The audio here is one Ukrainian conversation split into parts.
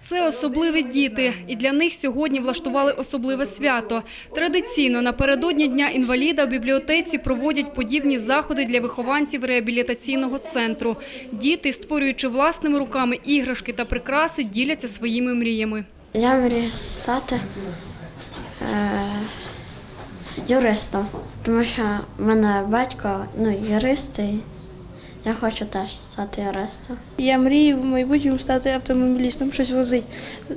Це особливі діти, і для них сьогодні влаштували особливе свято. Традиційно напередодні Дня інваліда в бібліотеці проводять подібні заходи для вихованців реабілітаційного центру. Діти, створюючи власними руками іграшки та прикраси, діляться своїми мріями. Я мрію стати е, юристом, тому що в мене батько ну, юрист, я хочу теж стати юристом. Я мрію в майбутньому стати автомобілістом, щось возить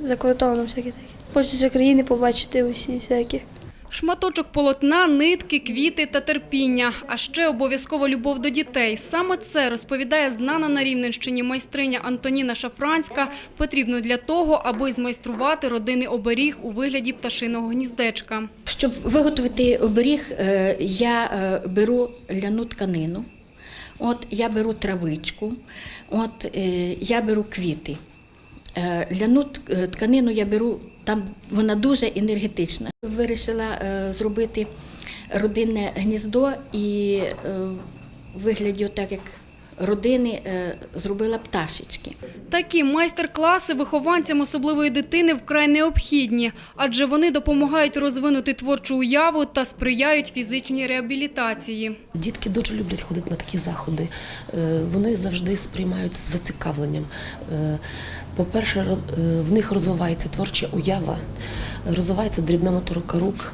за кордоном всякі такі. Хочеться країни побачити усі всякі. Шматочок полотна, нитки, квіти та терпіння, а ще обов'язково любов до дітей. Саме це розповідає знана на Рівненщині майстриня Антоніна Шафранська. Потрібно для того, аби змайструвати родинний оберіг у вигляді пташиного гніздечка. Щоб виготовити оберіг, е, я е, беру ляну тканину, от я беру травичку, от е, я беру квіти. Е, Ляну е, тканину я беру, там вона дуже енергетична. Вирішила зробити родинне гніздо і в вигляді, так як родини, е, зробила пташечки. Такі майстер-класи вихованцям особливої дитини вкрай необхідні, адже вони допомагають розвинути творчу уяву та сприяють фізичній реабілітації. Дітки дуже люблять ходити на такі заходи. Е, Вони завжди сприймаються з зацікавленням. Е, По-перше, в них розвивається творча уява, розвивається дрібна моторика рук.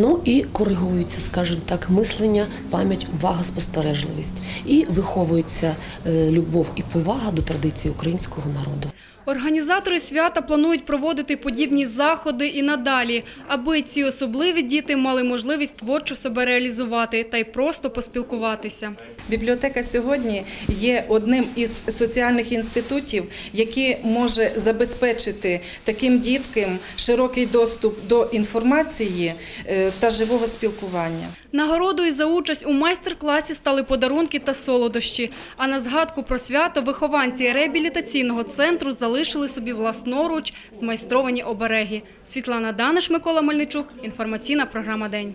Ну і коригуються, скажімо так, мислення, пам'ять, увага, спостережливість. І виховується е, любов і повага до традиції українського народу. Організатори свята планують проводити подібні заходи і надалі, аби ці особливі діти мали можливість творчо себе реалізувати та й просто поспілкуватися. Бібліотека сьогодні є одним із соціальних інститутів, який може забезпечити таким діткам широкий доступ до інформації е, та живого спілкування. Нагородою за участь у майстер-класі стали подарунки та солодощі. А на згадку про свято вихованці реабілітаційного центру залишили собі власноруч змайстровані обереги. Світлана Даниш, Микола Мельничук. Інформаційна програма День.